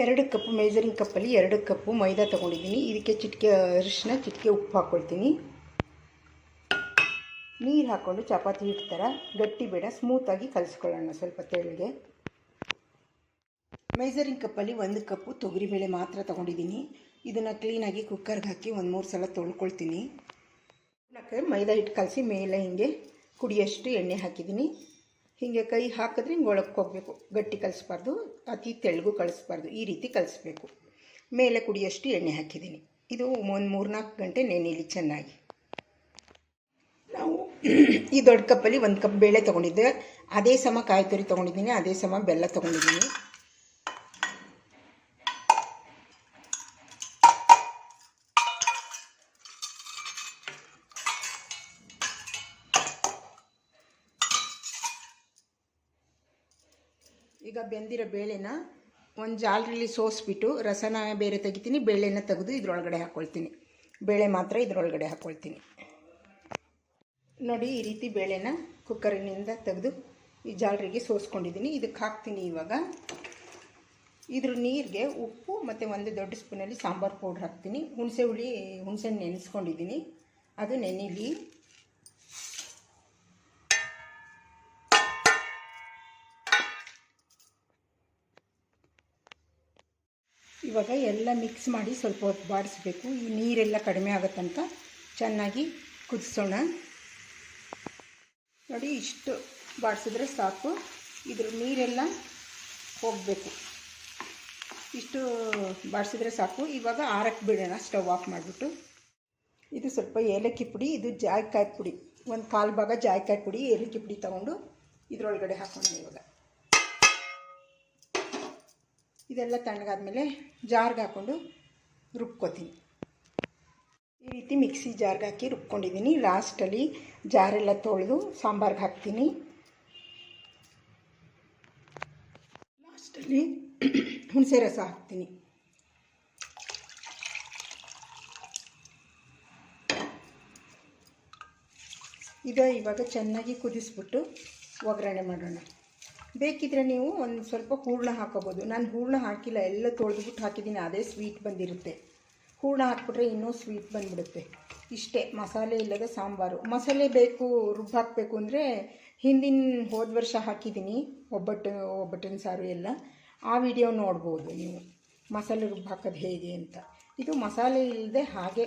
ಎರಡು cup measuring ಕಪ್ಪಲ್ಲಿ ಎರಡು ಕಪ್ಪು ಮೈದಾ ತೊಗೊಂಡಿದ್ದೀನಿ. ಇದಕ್ಕೆ ಚಿಟಿಕೆ, ಅರಿಶಿನ, ಚಿಟಿಕೆ ಉಪ್ಪು ಹಾಕ್ಕೊಳ್ತೀನಿ ನೀರು ಹಾಕ್ಕೊಂಡು ಚಪಾತಿ ಹಿಟ್ಟು ಥರ ಗಟ್ಟಿ ಬೇಡ ಸ್ಮೂತಾಗಿ ಕಲಿಸ್ಕೊಳ್ಳೋಣ ಸ್ವಲ್ಪ ತೆಳ್ಳಗೆ. ಮೇಜರಿಂಗ್ ಕಪ್ಪಲ್ಲಿ ಒಂದು ಕಪ್ಪು ತೊಗರಿಬೇಳೆ ಮಾತ್ರ ತೊಗೊಂಡಿದ್ದೀನಿ. ಇದನ್ನು ಕ್ಲೀನಾಗಿ ಕುಕ್ಕರ್ಗೆ ಹಾಕಿ ಒಂದು ಮೂರು ಸಲ ತೊಳ್ಕೊಳ್ತೀನಿ. ಮೈದಾ ಹಿಟ್ಟು ಕಲಸಿ ಮೇಲೆ ಹಿಂಗೆ ಕುಡಿಯಷ್ಟು ಎಣ್ಣೆ ಹಾಕಿದ್ದೀನಿ. ಹೀಗೆ ಕೈ ಹಾಕಿದ್ರೆ ಹಿಂಗೆ ಒಳಕ್ಕೆ ಹೋಗಬೇಕು. ಗಟ್ಟಿ ಕಲಿಸ್ಬಾರ್ದು, ಅತಿ ತೆಳ್ಳಗೂ ಕಳಿಸ್ಬಾರ್ದು ಈ ರೀತಿ ಕಲಿಸ್ಬೇಕು. ಮೇಲೆ ಕುಡಿಯಷ್ಟು ಎಣ್ಣೆ ಹಾಕಿದ್ದೀನಿ. ಇದು ಒಂದು ಮೂರ್ನಾಲ್ಕು ಗಂಟೆ ನೆನೆಯಲಿ ಚೆನ್ನಾಗಿ. ನಾವು ಈ ದೊಡ್ಡ ಕಪ್ಪಲ್ಲಿ ಒಂದು ಕಪ್ ಬೇಳೆ ತೊಗೊಂಡಿದ್ದೆ. ಅದೇ ಸಮ ಕಾಯಿ ತುರಿ ತೊಗೊಂಡಿದ್ದೀನಿ, ಅದೇ ಸಮ ಬೆಲ್ಲ ತೊಗೊಂಡಿದ್ದೀನಿ. ಈಗ ಬೆಂದಿರೋ ಬೇಳೆನ ಒಂದು ಜಾಲರಲ್ಲಿ ಸೋಸ್ಬಿಟ್ಟು ರಸನ ಬೇರೆ ತೆಗಿತೀನಿ, ಬೇಳೆನ ತೆಗೆದು ಇದ್ರೊಳಗಡೆ ಹಾಕ್ಕೊಳ್ತೀನಿ ಬೇಳೆ ಮಾತ್ರ ಇದ್ರೊಳಗಡೆ ಹಾಕ್ಕೊಳ್ತೀನಿ ನೋಡಿ, ಈ ರೀತಿ ಬೇಳೆನ ಕುಕ್ಕರಿನಿಂದ ತೆಗೆದು ಈ ಜಾಲರಿಗೆ ಸೋಸ್ಕೊಂಡಿದ್ದೀನಿ ಇದಕ್ಕೆ ಹಾಕ್ತೀನಿ ಇವಾಗ. ಇದ್ರ ನೀರಿಗೆ ಉಪ್ಪು ಮತ್ತು ಒಂದು ದೊಡ್ಡ ಸ್ಪೂನಲ್ಲಿ ಸಾಂಬಾರು ಪೌಡ್ರ್ ಹಾಕ್ತೀನಿ. ಹುಣಸೆ ಹುಳಿ ಹುಣಸೆ ನೆನೆಸ್ಕೊಂಡಿದ್ದೀನಿ ಅದು ನೆನೆಲಿ. ಇವಾಗ ಎಲ್ಲ ಮಿಕ್ಸ್ ಮಾಡಿ ಸ್ವಲ್ಪ ಹೊತ್ತು ಬಾಡಿಸ್ಬೇಕು. ಈ ನೀರೆಲ್ಲ ಕಡಿಮೆ ಆಗುತ್ತಂತ ಚೆನ್ನಾಗಿ ಕುದಿಸೋಣ. ನೋಡಿ, ಇಷ್ಟು ಬಾಡಿಸಿದ್ರೆ ಸಾಕು. ಇದ್ರ ನೀರೆಲ್ಲ ಹೋಗಬೇಕು. ಇಷ್ಟು ಬಾಡಿಸಿದ್ರೆ ಸಾಕು. ಇವಾಗ ಆರಕ್ಕೆ ಬಿಡೋಣ, ಸ್ಟವ್ ಆಫ್ ಮಾಡಿಬಿಟ್ಟು. ಇದು ಸ್ವಲ್ಪ ಏಲಕ್ಕಿ ಪುಡಿ, ಇದು ಜಾಯ್ಕಾಯಿ ಪುಡಿ. ಒಂದು ಕಾಲು ಭಾಗ ಜಾಯ್ಕಾಯಿ ಪುಡಿ, ಏಲಕ್ಕಿ ಪುಡಿ ತೊಗೊಂಡು ಇದರೊಳಗಡೆ ಹಾಕೋಣ ಇವಾಗ. ಇದೆಲ್ಲ ತಣ್ಣಗಾದ್ಮೇಲೆ ಜಾರ್ಗೆ ಹಾಕ್ಕೊಂಡು ರುಬ್ಕೋತೀನಿ. ಈ ರೀತಿ ಮಿಕ್ಸಿ ಜಾರ್ಗೆ ಹಾಕಿ ರುಬ್ಕೊಂಡಿದ್ದೀನಿ. ಲಾಸ್ಟಲ್ಲಿ ಜಾರೆಲ್ಲ ತೊಳೆದು ಸಾಂಬಾರ್ಗೆ ಹಾಕ್ತೀನಿ. ಲಾಸ್ಟಲ್ಲಿ ಹುಣಸೆ ರಸ ಹಾಕ್ತೀನಿ. ಇದು ಇವಾಗ ಚೆನ್ನಾಗಿ ಕುದಿಸ್ಬಿಟ್ಟು ಒಗ್ಗರಣೆ ಮಾಡೋಣ. ಬೇಕಿದ್ರೆ ನೀವು ಒಂದು ಸ್ವಲ್ಪ ಹೂರಣ ಹಾಕೋಬೋದು. ನಾನು ಹೂರಣ ಹಾಕಿಲ್ಲ, ಎಲ್ಲ ತೊಳೆದ್ಬಿಟ್ಟು ಹಾಕಿದ್ದೀನಿ ಅದೇ ಸ್ವೀಟ್ ಬಂದಿರುತ್ತೆ. ಹೂರಣ ಹಾಕ್ಬಿಟ್ರೆ ಇನ್ನೂ ಸ್ವೀಟ್ ಬಂದ್ಬಿಡುತ್ತೆ. ಇಷ್ಟೇ, ಮಸಾಲೆ ಇಲ್ಲದ ಸಾಂಬಾರು. ಮಸಾಲೆ ಬೇಕು ರುಬ್ಬು ಹಾಕಬೇಕು ಅಂದರೆ ಹಿಂದಿನ ಹೋದ ವರ್ಷ ಹಾಕಿದ್ದೀನಿ ಒಬ್ಬಟ್ಟು, ಒಬ್ಬಟ್ಟಿನ ಸಾರು ಎಲ್ಲ. ಆ ವಿಡಿಯೋ ನೋಡ್ಬೋದು ನೀವು, ಮಸಾಲೆ ರುಬ್ಬು ಹಾಕೋದು ಹೇಗೆ ಅಂತ. ಇದು ಮಸಾಲೆ ಇಲ್ಲದೆ ಹಾಗೆ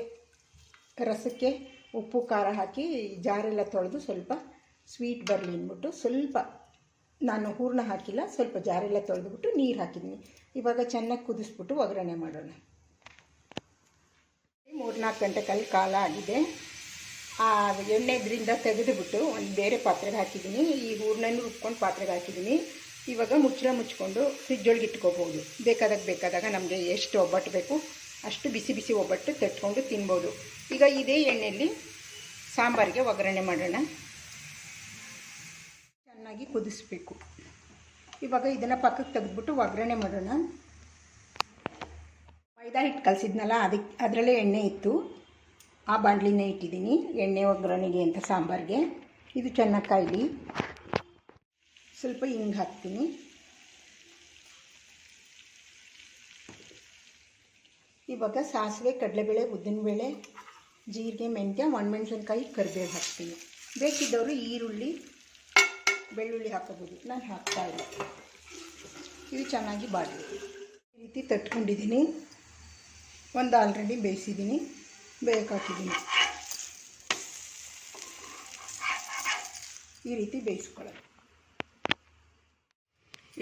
ರಸಕ್ಕೆ ಉಪ್ಪು, ಖಾರ ಹಾಕಿ ಜಾರೆಲ್ಲ ತೊಳೆದು ಸ್ವಲ್ಪ ಸ್ವೀಟ್ ಬರಲಿ ಅಂದ್ಬಿಟ್ಟು ಸ್ವಲ್ಪ ನಾನು ಹೂರಣ ಹಾಕಿಲ್ಲ, ಸ್ವಲ್ಪ ಜಾರೆಲ್ಲ ತೊಳೆದುಬಿಟ್ಟು ನೀರು ಹಾಕಿದ್ದೀನಿ ಇವಾಗ ಚೆನ್ನಾಗಿ ಕುದಿಸ್ಬಿಟ್ಟು ಒಗ್ಗರಣೆ ಮಾಡೋಣ. ಮೂರ್ನಾಲ್ಕು ಗಂಟೆ ಕಲ್ ಕಾಲ ಆಗಿದೆ. ಆ ಎಣ್ಣೆ ಇದರಿಂದ ತೆಗೆದುಬಿಟ್ಟು ಒಂದು ಬೇರೆ ಪಾತ್ರೆಗೆ ಹಾಕಿದ್ದೀನಿ ಈ ಹೂರ್ಣನೂ ರುಬ್ಕೊಂಡು ಪಾತ್ರೆಗೆ ಹಾಕಿದ್ದೀನಿ ಇವಾಗ ಮುಚ್ಚಳ ಮುಚ್ಕೊಂಡು ಫ್ರಿಜ್ಜೊಳಗೆ ಇಟ್ಕೋಬೋದು ಬೇಕಾದಾಗ ಬೇಕಾದಾಗ ನಮಗೆ ಎಷ್ಟು ಒಬ್ಬಟ್ಟು ಬೇಕು ಅಷ್ಟು ಬಿಸಿ ಬಿಸಿ ಒಬ್ಬಟ್ಟು ತಟ್ಕೊಂಡು ತಿನ್ಬೋದು. ಈಗ ಇದೇ ಎಣ್ಣೆಯಲ್ಲಿ ಸಾಂಬಾರಿಗೆ ಒಗ್ಗರಣೆ ಮಾಡೋಣ. ಚೆನ್ನಾಗಿ ಕುದಿಸ್ಬೇಕು. ಇವಾಗ ಇದನ್ನು ಪಕ್ಕಕ್ಕೆ ತೆಗೆದ್ಬಿಟ್ಟು ಒಗ್ಗರಣೆ ಮಾಡೋಣ. ಮೈದಾ ಹಿಟ್ಟು ಕಲಸಿದ್ನಲ್ಲ ಅದಕ್ಕೆ ಅದರಲ್ಲೇ ಎಣ್ಣೆ ಇತ್ತು. ಆ ಬಾಣಲಿನೇ ಇಟ್ಟಿದ್ದೀನಿ, ಎಣ್ಣೆ ಒಗ್ಗರಣೆಗೆ ಅಂತ ಸಾಂಬಾರಿಗೆ. ಇದು ಚೆನ್ನಾಗಿ ಕಾಯಲಿ. ಸ್ವಲ್ಪ ಹಿಂಗೆ ಹಾಕ್ತೀನಿ. ಇವಾಗ ಸಾಸಿವೆ, ಕಡಲೆಬೇಳೆ, ಉದ್ದಿನಬೇಳೆ, ಜೀರಿಗೆ, ಮೆಂತ್ಯ, ಒಣಮೆಣ್ಸಿನ್ಕಾಯಿ, ಕರಿಬೇವು ಹಾಕ್ತೀನಿ. ಬೇಕಿದ್ದವರು ಈರುಳ್ಳಿ ಬೆಳ್ಳುಳ್ಳಿ ಹಾಕೋಬೋದು. ನಾನು ಹಾಕ್ತಾ ಇಲ್ಲ. ಇದು ಚೆನ್ನಾಗಿ ಬಾಡಿ ಈ ರೀತಿ ತಟ್ಕೊಂಡಿದ್ದೀನಿ. ಒಂದು ಆಲ್ರೆಡಿ ಬೇಯಿಸಿದ್ದೀನಿ. ಬೇಯಕ್ಕಾಕಿದ್ದೀನಿ ಈ ರೀತಿ ಬೇಯಿಸ್ಕೊಳ್ಳೋದು.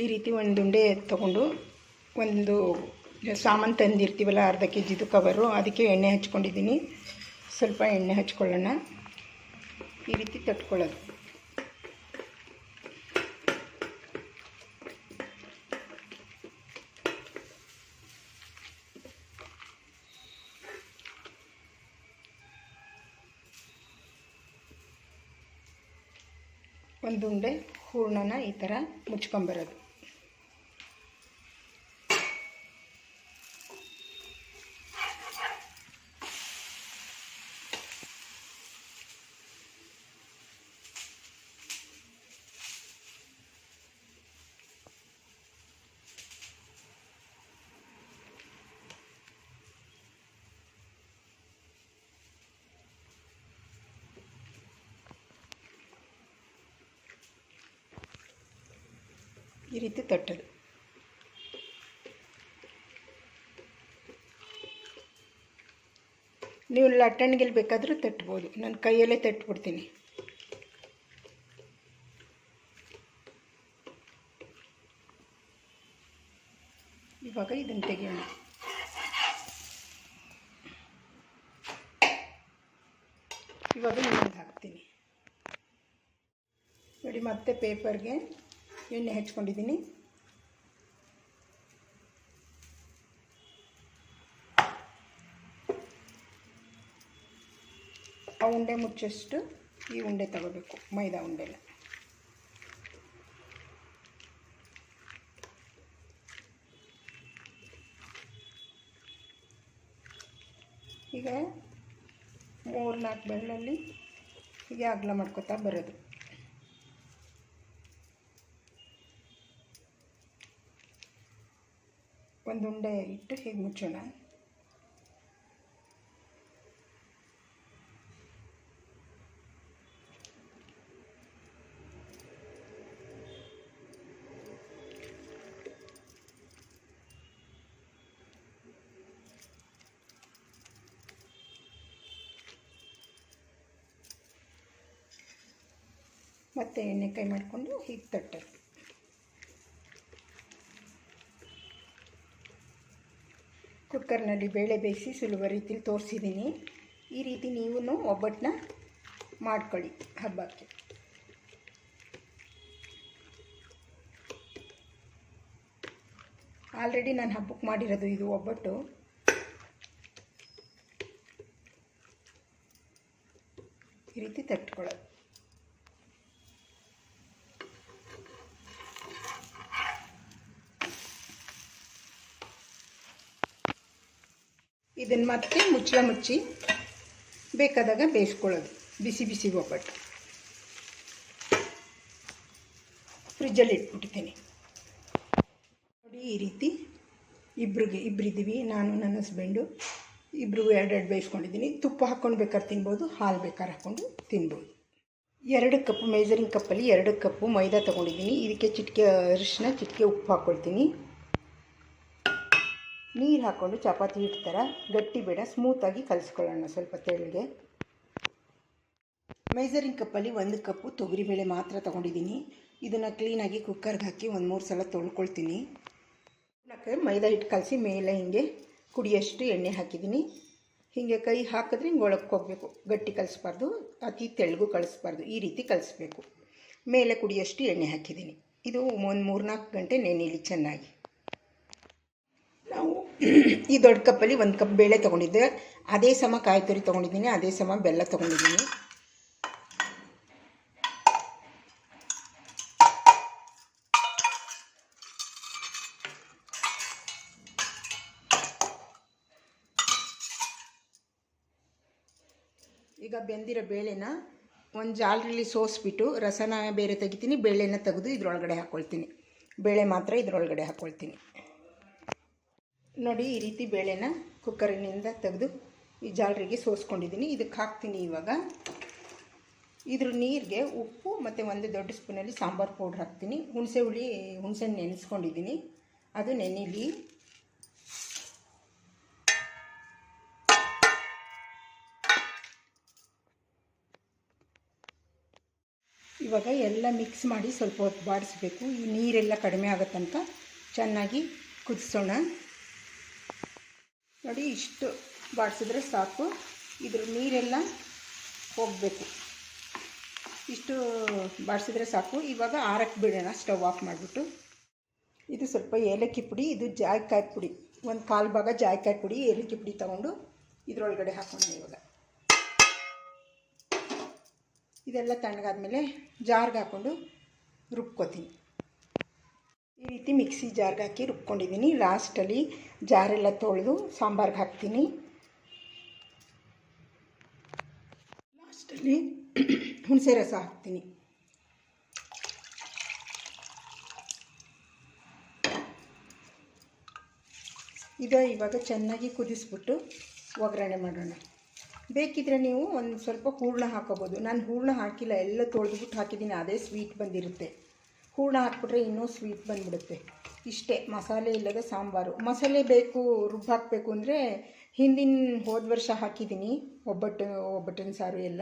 ಈ ರೀತಿ ಒಂದು ಉಂಡೆ ತಗೊಂಡು ಒಂದು ಸಾಮಾನು ತಂದಿರ್ತೀವಲ್ಲ, ಅರ್ಧ ಕೆ ಜಿದು ಕವರು ಅದಕ್ಕೆ ಎಣ್ಣೆ ಹಚ್ಕೊಂಡಿದ್ದೀನಿ. ಸ್ವಲ್ಪ ಎಣ್ಣೆ ಹಚ್ಕೊಳ್ಳೋಣ. ಈ ರೀತಿ ತಟ್ಕೊಳ್ಳೋದು. ಒಂದು ಉಂಡೆ ಹೂರ್ಣನ ಈ ಥರ ಮುಚ್ಕೊಂಬರೋದು ಈ ರೀತಿ ತಟ್ಟೋದು ನೀವು ಲಟ್ಟಣಿಗೆಲ್ಲಿ ಬೇಕಾದರೂ ತಟ್ಬೋದು. ನಾನು ಕೈಯಲ್ಲೇ ತಟ್ಬಿಡ್ತೀನಿ. ಇವಾಗ ಇದನ್ನು ತೆಗೆಯೋಣ. ಇವಾಗ ಹಾಕ್ತೀನಿ. ನೋಡಿ, ಮತ್ತೆ ಪೇಪರ್ಗೆ ಎಣ್ಣೆ ಹಚ್ಕೊಂಡಿದ್ದೀನಿ. ಆ ಉಂಡೆ ಮುಚ್ಚಷ್ಟು ಈ ಉಂಡೆ ತಗೋಬೇಕು, ಮೈದಾ ಉಂಡೆಲ್ಲ ಈಗ ಮೂರು ನಾಲ್ಕು ಬೆಳ್ಳಲ್ಲಿ ಹೀಗೆ ಅಗಲ ಮಾಡ್ಕೊತಾ ಬರೋದು. ಒಂದು ಉಂಡೆ ಇಟ್ಟು ಹೀಗೆ ಮುಚ್ಚೋಣ? ಮತ್ತೆ ಎಣ್ಣೆ ಕೈ ಮಾಡಿಕೊಂಡು ಹೀಗೆ ತಟ್ಟೋದು ಕುಕ್ಕರ್ನಲ್ಲಿ ಬೇಳೆ ಬೇಯಿಸಿ ಸುಲಭ ರೀತಿಲಿ ತೋರಿಸಿದ್ದೀನಿ. ಈ ರೀತಿ ನೀವು ಒಬ್ಬಟ್ಟನ್ನ ಮಾಡ್ಕೊಳ್ಳಿ ಹಬ್ಬಕ್ಕೆ. ಆಲ್ರೆಡಿ ನಾನು ಹಬ್ಬಕ್ಕೆ ಮಾಡಿರೋದು ಇದು ಒಬ್ಬಟ್ಟು. ಈ ರೀತಿ ತಟ್ಕೊಳ್ಳೋದು ಇದನ್ನು ಮತ್ತೆ ಮುಚ್ಚಳ ಮುಚ್ಚಿ ಬೇಕಾದಾಗ ಬೇಯಿಸ್ಕೊಳ್ಳೋದು. ಬಿಸಿ ಬಿಸಿ ಒಬ್ಬಟ್ಟು ಫ್ರಿಜ್ಜಲ್ಲಿ ಇಟ್ಬಿಡ್ತೀನಿ. ನೋಡಿ ಈ ರೀತಿ ಇಬ್ರಿಗೆ ಇಬ್ಬರಿದ್ದೀವಿ ನಾನು, ನನ್ನ ಹಸ್ಬೆಂಡು ಇಬ್ರಿಗೂ ಎರಡೆರಡು ಬೇಯಿಸ್ಕೊಂಡಿದ್ದೀನಿ. ತುಪ್ಪ ಹಾಕ್ಕೊಂಡು ಬೇಕಾದ್ರೆ ತಿನ್ಬೋದು, ಹಾಲು ಬೇಕಾದ್ರೆ ಹಾಕ್ಕೊಂಡು ತಿನ್ಬೋದು. ಎರಡು ಕಪ್ ಮೇಜರಿಂಗ್ ಕಪ್ಪಲ್ಲಿ ಎರಡು ಕಪ್ಪು ಮೈದಾ ತೊಗೊಂಡಿದ್ದೀನಿ. ಇದಕ್ಕೆ ಚಿಟಿಕೆ ಅರಿಶಿನ ಚಿಟಿಕೆ ಉಪ್ಪು ಹಾಕ್ಕೊಳ್ತೀನಿ. ನೀರು ಹಾಕ್ಕೊಂಡು ಚಪಾತಿ ಹಿಟ್ಟು ಥರ ಗಟ್ಟಿ ಬೇಡ ಸ್ಮೂತಾಗಿ ಕಲಿಸ್ಕೊಳ್ಳೋಣ ಸ್ವಲ್ಪ ತೆಳ್ಳಗೆ. ಮೆಜರಿಂಗ್ ಕಪ್ಪಲ್ಲಿ ಒಂದು ಕಪ್ಪು ತೊಗರಿಬೇಳೆ ಮಾತ್ರ ತೊಗೊಂಡಿದ್ದೀನಿ. ಇದನ್ನು ಕ್ಲೀನಾಗಿ ಕುಕ್ಕರ್ಗೆ ಹಾಕಿ ಒಂದು ಮೂರು ಸಲ ತೊಳ್ಕೊಳ್ತೀನಿ. ಮೈದಾ ಹಿಟ್ಟು ಕಲಸಿ ಮೇಲೆ ಹಿಂಗೆ ಕುಡಿಯಷ್ಟು ಎಣ್ಣೆ ಹಾಕಿದ್ದೀನಿ. ಹೀಗೆ ಕೈ ಹಾಕಿದ್ರೆ ಹಿಂಗೆ ಒಳಕ್ಕೆ ಹೋಗಬೇಕು. ಗಟ್ಟಿ ಕಲಿಸ್ಬಾರ್ದು, ಅತಿ ತೆಳ್ಳಗೂ ಕಳಿಸ್ಬಾರ್ದು ಈ ರೀತಿ ಕಲಿಸ್ಬೇಕು. ಮೇಲೆ ಕುಡಿಯಷ್ಟು ಎಣ್ಣೆ ಹಾಕಿದ್ದೀನಿ. ಇದು ಒಂದು ಮೂರ್ನಾಲ್ಕು ಗಂಟೆ ನೆನೆಯಲಿ ಚೆನ್ನಾಗಿ. ನಾವು ಈ ದೊಡ್ಡ ಕಪ್ಪಲ್ಲಿ ಒಂದು ಕಪ್ ಬೇಳೆ ತೊಗೊಂಡಿದ್ದೆ. ಅದೇ ಸಮ ಕಾಯಿ ತುರಿ ತೊಗೊಂಡಿದ್ದೀನಿ, ಅದೇ ಸಮ ಬೆಲ್ಲ ತೊಗೊಂಡಿದ್ದೀನಿ. ಈಗ ಬೆಂದಿರೋ ಬೇಳೆನ ಒಂದು ಜಾಲರಲ್ಲಿ ಸೋಸ್ಬಿಟ್ಟು ರಸನ ಬೇರೆ ತೆಗಿತೀನಿ, ಬೇಳೆನ ತೆಗೆದು ಇದರೊಳಗಡೆ ಹಾಕ್ಕೊಳ್ತೀನಿ ಬೇಳೆ ಮಾತ್ರ ಇದರೊಳಗಡೆ ಹಾಕ್ಕೊಳ್ತೀನಿ ನೋಡಿ ಈ ರೀತಿ ಬೇಳೆನ ಕುಕ್ಕರಿನಿಂದ ತೆಗೆದು ಈ ಜಾಲರಿಗೆ ಸೋಸ್ಕೊಂಡಿದ್ದೀನಿ. ಇದಕ್ಕೆ ಹಾಕ್ತೀನಿ ಇವಾಗ. ಇದ್ರ ನೀರಿಗೆ ಉಪ್ಪು ಮತ್ತು ಒಂದು ದೊಡ್ಡ ಸ್ಪೂನಲ್ಲಿ ಸಾಂಬಾರು ಪೌಡ್ರ್ ಹಾಕ್ತೀನಿ. ಹುಣಸೆ ಹುಳಿ ಹುಣಸೆ ನೆನೆಸ್ಕೊಂಡಿದ್ದೀನಿ. ಅದು ನೆನೀಲಿ. ಇವಾಗ ಎಲ್ಲ ಮಿಕ್ಸ್ ಮಾಡಿ ಸ್ವಲ್ಪ ಹೊತ್ತು ಬಾಡಿಸ್ಬೇಕು. ಈ ನೀರೆಲ್ಲ ಕಡಿಮೆ ಆಗೋ ಚೆನ್ನಾಗಿ ಕುದಿಸೋಣ. ನೋಡಿ, ಇಷ್ಟು ಬಾಡಿಸಿದ್ರೆ ಸಾಕು. ಇದ್ರ ನೀರೆಲ್ಲ ಹೋಗಬೇಕು. ಇಷ್ಟು ಬಾಡಿಸಿದ್ರೆ ಸಾಕು. ಇವಾಗ ಆರಕ್ಕೆ ಬಿಡೋಣ, ಸ್ಟವ್ ಆಫ್ ಮಾಡಿಬಿಟ್ಟು. ಇದು ಸ್ವಲ್ಪ ಏಲಕ್ಕಿ ಪುಡಿ, ಇದು ಜಾಯ್ಕಾಯಿ ಪುಡಿ. ಒಂದು ಕಾಲು ಭಾಗ ಜಾಯ್ಕಾಯಿ ಪುಡಿ, ಏಲಕ್ಕಿ ಪುಡಿ ತೊಗೊಂಡು ಇದರೊಳಗಡೆ ಹಾಕೋಣ ಇವಾಗ. ಇದೆಲ್ಲ ತಣ್ಣಗಾದ್ಮೇಲೆ ಜಾರ್ಗೆ ಹಾಕ್ಕೊಂಡು ರುಬ್ಕೋತೀನಿ. ಈ ರೀತಿ ಮಿಕ್ಸಿ ಜಾರ್ಗೆ ಹಾಕಿ ರುಬ್ಕೊಂಡಿದ್ದೀನಿ. ಲಾಸ್ಟಲ್ಲಿ ಜಾರೆಲ್ಲ ತೊಳೆದು ಸಾಂಬಾರ್ಗೆ ಹಾಕ್ತೀನಿ. ಲಾಸ್ಟಲ್ಲಿ ಹುಣಸೆ ರಸ ಹಾಕ್ತೀನಿ. ಇದು ಇವಾಗ ಚೆನ್ನಾಗಿ ಕುದಿಸ್ಬಿಟ್ಟು ಒಗ್ಗರಣೆ ಮಾಡೋಣ. ಬೇಕಿದ್ರೆ ನೀವು ಒಂದು ಸ್ವಲ್ಪ ಹೂರಣ ಹಾಕೋಬೋದು. ನಾನು ಹೂರಣ ಹಾಕಿಲ್ಲ, ಎಲ್ಲ ತೊಳೆದ್ಬಿಟ್ಟು ಹಾಕಿದ್ದೀನಿ ಅದೇ ಸ್ವೀಟ್ ಬಂದಿರುತ್ತೆ. ಹೂರ್ಣ ಹಾಕ್ಬಿಟ್ರೆ ಇನ್ನೂ ಸ್ವೀಟ್ ಬಂದ್ಬಿಡುತ್ತೆ. ಇಷ್ಟೇ, ಮಸಾಲೆ ಇಲ್ಲದ ಸಾಂಬಾರು. ಮಸಾಲೆ ಬೇಕು, ರುಬ್ಬು ಹಾಕಬೇಕು ಅಂದರೆ ಹಿಂದಿನ ಹೋದ ವರ್ಷ ಹಾಕಿದ್ದೀನಿ ಒಬ್ಬಟ್ಟು ಒಬ್ಬಟ್ಟಿನ ಸಾರು ಎಲ್ಲ.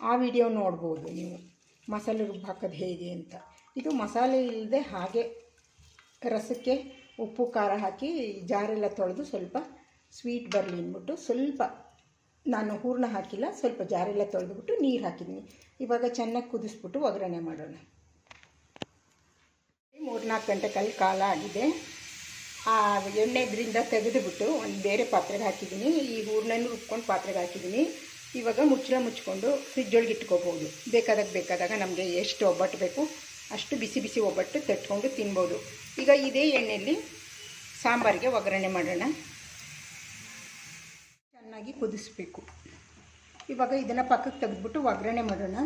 ಆ ವಿಡಿಯೋ ನೋಡ್ಬೋದು ನೀವು. ಮಸಾಲೆ ರುಬ್ಬು ಹಾಕೋದು ಹೇಗೆ ಅಂತ. ಇದು ಮಸಾಲೆ ಇಲ್ಲದೆ ಹಾಗೆ ರಸಕ್ಕೆ ಉಪ್ಪು, ಖಾರ ಹಾಕಿ ಜಾರೆಲ್ಲ ತೊಳೆದು ಸ್ವಲ್ಪ ಸ್ವೀಟ್ ಬರಲಿ ಅಂದ್ಬಿಟ್ಟು ಸ್ವಲ್ಪ, ನಾನು ಹೂರಣ ಹಾಕಿಲ್ಲ, ಸ್ವಲ್ಪ ಜಾರೆಲ್ಲ ತೊಳೆದುಬಿಟ್ಟು ನೀರು ಹಾಕಿದ್ದೀನಿ ಇವಾಗ ಚೆನ್ನಾಗಿ ಕುದಿಸ್ಬಿಟ್ಟು ಒಗ್ಗರಣೆ ಮಾಡೋಣ. ಮೂರ್ನಾಲ್ಕು ಗಂಟೆ ಕಲ್ ಕಾಲ ಆಗಿದೆ. ಆ ಎಣ್ಣೆ ಇದರಿಂದ ತೆಗೆದುಬಿಟ್ಟು ಒಂದು ಬೇರೆ ಪಾತ್ರೆಗೆ ಹಾಕಿದ್ದೀನಿ. ಈ ಹೂರ್ಣನೂ ರುಬ್ಕೊಂಡು ಪಾತ್ರೆಗೆ ಹಾಕಿದ್ದೀನಿ. ಇವಾಗ ಮುಚ್ಚಳ ಮುಚ್ಕೊಂಡು ಫ್ರಿಜ್ಜೊಳಗೆ ಇಟ್ಕೋಬೋದು. ಬೇಕಾದಾಗ ಬೇಕಾದಾಗ ನಮಗೆ ಎಷ್ಟು ಒಬ್ಬಟ್ಟು ಬೇಕು ಅಷ್ಟು ಬಿಸಿ ಬಿಸಿ ಒಬ್ಬಟ್ಟು ತಟ್ಕೊಂಡು ತಿನ್ಬೋದು. ಈಗ ಇದೇ ಎಣ್ಣೆಯಲ್ಲಿ ಸಾಂಬಾರಿಗೆ ಒಗ್ಗರಣೆ ಮಾಡೋಣ. ಚೆನ್ನಾಗಿ ಕುದಿಸ್ಬೇಕು. ಇವಾಗ ಇದನ್ನು ಪಕ್ಕಕ್ಕೆ ತೆಗೆದ್ಬಿಟ್ಟು ಒಗ್ಗರಣೆ ಮಾಡೋಣ.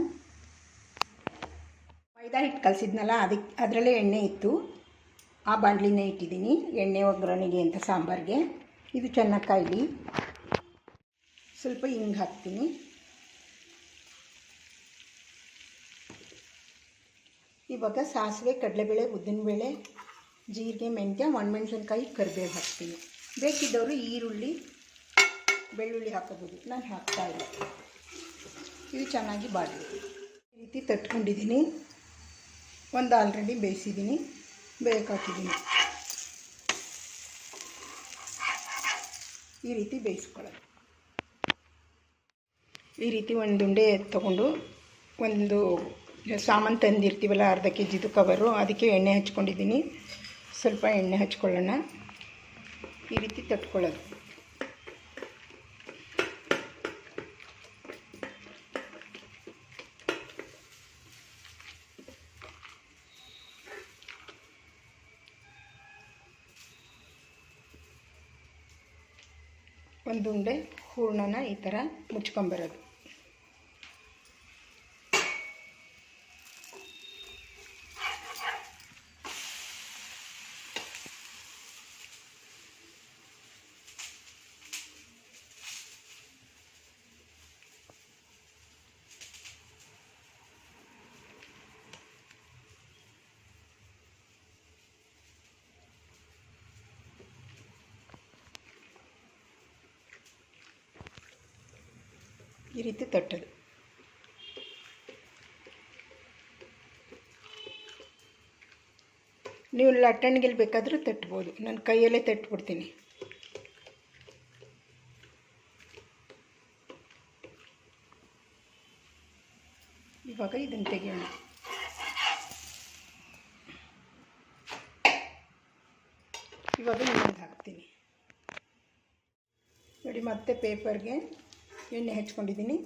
ಮೈದಾ ಹಿಟ್ಟು ಕಲಸಿದ್ನಲ್ಲ ಅದಕ್ಕೆ ಅದರಲ್ಲೇ ಎಣ್ಣೆ ಇತ್ತು. ಆ ಬಾಣಲಿನೇ ಇಟ್ಟಿದ್ದೀನಿ, ಎಣ್ಣೆ ಒಗ್ಗರಣೆಗೆ ಅಂತ ಸಾಂಬಾರಿಗೆ. ಇದು ಚೆನ್ನಾಗಿ ಕಾಯಿಲಿ. ಸ್ವಲ್ಪ ಹಿಂಗೆ ಹಾಕ್ತೀನಿ. ಇವಾಗ ಸಾಸಿವೆ, ಕಡಲೆಬೇಳೆ, ಉದ್ದಿನಬೇಳೆ, ಜೀರಿಗೆ, ಮೆಂತ್ಯ, ಒಣಮೆಣ್ಸಿನ್ಕಾಯಿ, ಕರಿಬೇವು ಹಾಕ್ತೀನಿ. ಬೇಕಿದ್ದವರು ಈರುಳ್ಳಿ, ಬೆಳ್ಳುಳ್ಳಿ ಹಾಕೋಬೋದು. ನಾನು ಹಾಕ್ತಾ ಇಲ್ಲ. ಇದು ಚೆನ್ನಾಗಿ ಬಾಡಲಿ. ಈ ರೀತಿ ತಟ್ಕೊಂಡಿದ್ದೀನಿ. ಒಂದು ಆಲ್ರೆಡಿ ಬೇಯಿಸಿದ್ದೀನಿ ಬೇಯಕ್ಕಾಕಿದ್ದೀನಿ ಈ ರೀತಿ ಬೇಯಿಸ್ಕೊಳ್ಳೋದು. ಈ ರೀತಿ ಒಂದು ಉಂಡೆ ತಗೊಂಡು ಒಂದು ಸಾಮಾನು ತಂದಿರ್ತೀವಲ್ಲ, ಅರ್ಧ ಕೆ ಜಿದು ಕವರು, ಅದಕ್ಕೆ ಎಣ್ಣೆ ಹಚ್ಕೊಂಡಿದ್ದೀನಿ. ಸ್ವಲ್ಪ ಎಣ್ಣೆ ಹಚ್ಕೊಳ್ಳೋಣ. ಈ ರೀತಿ ತಟ್ಕೊಳ್ಳೋದು. ಒಂದು ಉಂಡೆ ಹೂರ್ಣನ ಈ ಥರ ಮುಚ್ಕೊಂಬರೋದು ಈ ರೀತಿ ತಟ್ಟೋದು. ನೀವು ಲಟ್ಟಣಿಗೆಲ್ಲಿ ಬೇಕಾದರೂ ತಟ್ಬೋದು. ನಾನು ಕೈಯಲ್ಲೇ ತಟ್ಬಿಡ್ತೀನಿ. ಇವಾಗ ಇದನ್ನು ತೆಗೆಯೋಣ. ಇವಾಗ ಇನ್ನೊಂದು ಹಾಕ್ತೀನಿ. ನೋಡಿ, ಮತ್ತೆ ಪೇಪರ್ಗೆ ಎಣ್ಣೆ ಹಚ್ಕೊಂಡಿದ್ದೀನಿ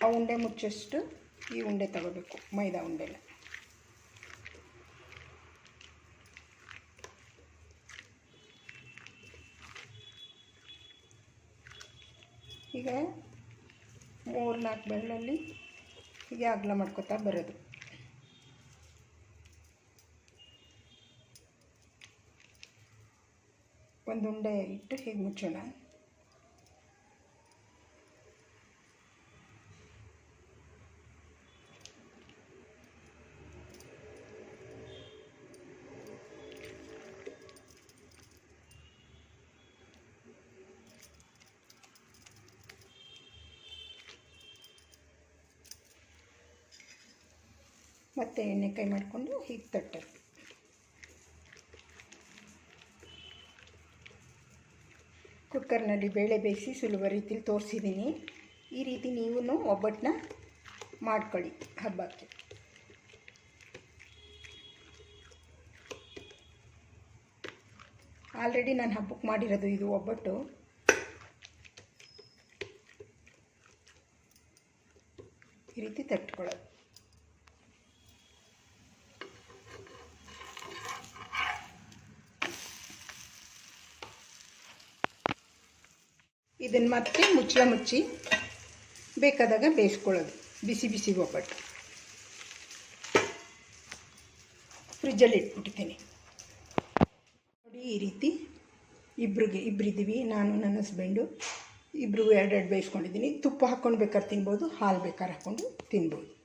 ಆ ಉಂಡೆ ಮುಚ್ಚಷ್ಟು ಈ ಉಂಡೆ ತಗೋಬೇಕು, ಮೈದಾ ಉಂಡೆನ. ಈಗ ಮೂರು ನಾಲ್ಕು ಬೆಳ್ಳಲ್ಲಿ ಹೀಗೆ ಅಗಲ ಮಾಡ್ಕೋತಾ ಬರೋದು. ಒಂದು ಉಂಡೆ ಇಟ್ಟು ಹೀಗೆ ಮುಚ್ಚೋಣ. ಮತ್ತೆ ಎಣ್ಣೆ ಕೈ ಮಾಡಿಕೊಂಡು ಹೀಗೆ ತಟ್ಟೋದು ಕುಕ್ಕರ್ನಲ್ಲಿ ಬೇಳೆ ಬೇಯಿಸಿ ಸುಲಭ ರೀತಿಲಿ ತೋರಿಸಿದ್ದೀನಿ. ಈ ರೀತಿ ನೀವು ಒಬ್ಬಟ್ಟನ್ನ ಮಾಡ್ಕೊಳ್ಳಿ ಹಬ್ಬಕ್ಕೆ. ಆಲ್ರೆಡಿ ನಾನು ಹಬ್ಬಕ್ಕೆ ಮಾಡಿರೋದು ಇದು ಒಬ್ಬಟ್ಟು. ಈ ರೀತಿ ತಟ್ಕೊಳ್ಳೋದು. ಇದನ್ನು ಮತ್ತೆ ಮುಚ್ಚಳ ಮುಚ್ಚಿ ಬೇಕಾದಾಗ ಬೇಯಿಸ್ಕೊಳ್ಳೋದು. ಬಿಸಿ ಬಿಸಿ ಒಬ್ಬಟ್ಟು. ಫ್ರಿಜ್ಜಲ್ಲಿ ಇಟ್ಬಿಟ್ಟಿದ್ದೀನಿ ನೋಡಿ ಈ ರೀತಿ ಇಬ್ರಿಗೆ ಇಬ್ಬರಿದ್ದೀವಿ ನಾನು, ನನ್ನ ಹಸ್ಬೆಂಡು. ಇಬ್ಬರಿಗೂ ಎರಡೆರಡು ಬೇಯಿಸ್ಕೊಂಡಿದ್ದೀನಿ. ತುಪ್ಪ ಹಾಕ್ಕೊಂಡು ಬೇಕಾದ್ರೆ ತಿನ್ಬೋದು, ಹಾಲು ಬೇಕಾದ್ರೆ ಹಾಕ್ಕೊಂಡು ತಿನ್ಬೋದು.